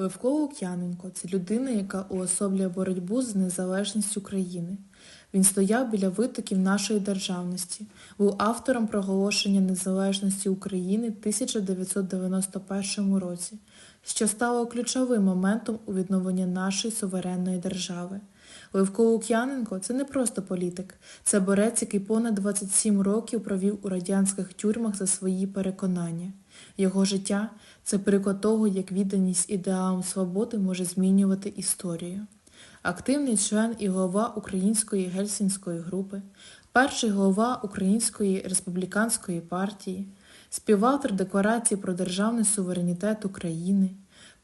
Левко Лук'яненко це людина, яка уособлює боротьбу з незалежністю країни. Він стояв біля витоків нашої державності, був автором проголошення незалежності України в 1991 році, що стало ключовим моментом у відновленні нашої суверенної держави. Левко Лук'яненко це не просто політик, це борець, який понад 27 років провів у радянських тюрмах за свої переконання. Його життя це приклад того, як відданість ідеалам свободи може змінювати історію. Активний член і голова Української гельсінської групи, перший голова Української республіканської партії, співавтор Декларації про державний суверенітет України,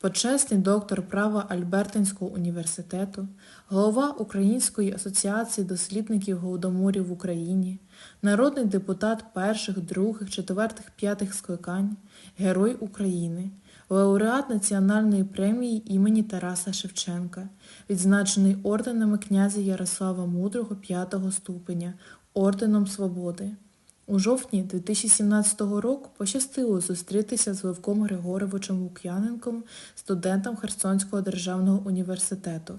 почесний доктор права Альбертинського університету, голова Української асоціації дослідників голодоморів в Україні, народний депутат перших, других, четвертих, п'ятих скликань, Герой України, лауреат Національної премії імені Тараса Шевченка, відзначений орденами князя Ярослава Мудрого п'ятого ступеня, Орденом Свободи. У жовтні 2017 року пощастило зустрітися з Левком Григоровичем Лук'яненком, студентом Херсонського державного університету.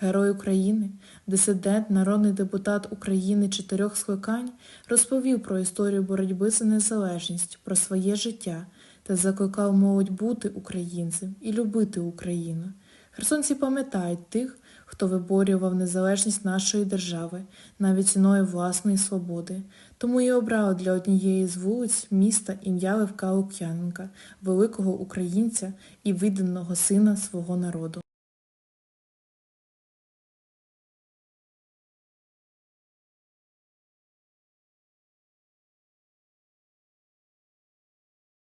Герой України, дисидент, народний депутат України чотирьох скликань, розповів про історію боротьби за незалежність, про своє життя та закликав молодь бути українцем і любити Україну. Херсонці пам'ятають тих, хто виборював незалежність нашої держави навіть ціною власної свободи. Тому і обрали для однієї з вулиць міста ім'я Левка Лук'яненка, великого українця і виданого сина свого народу.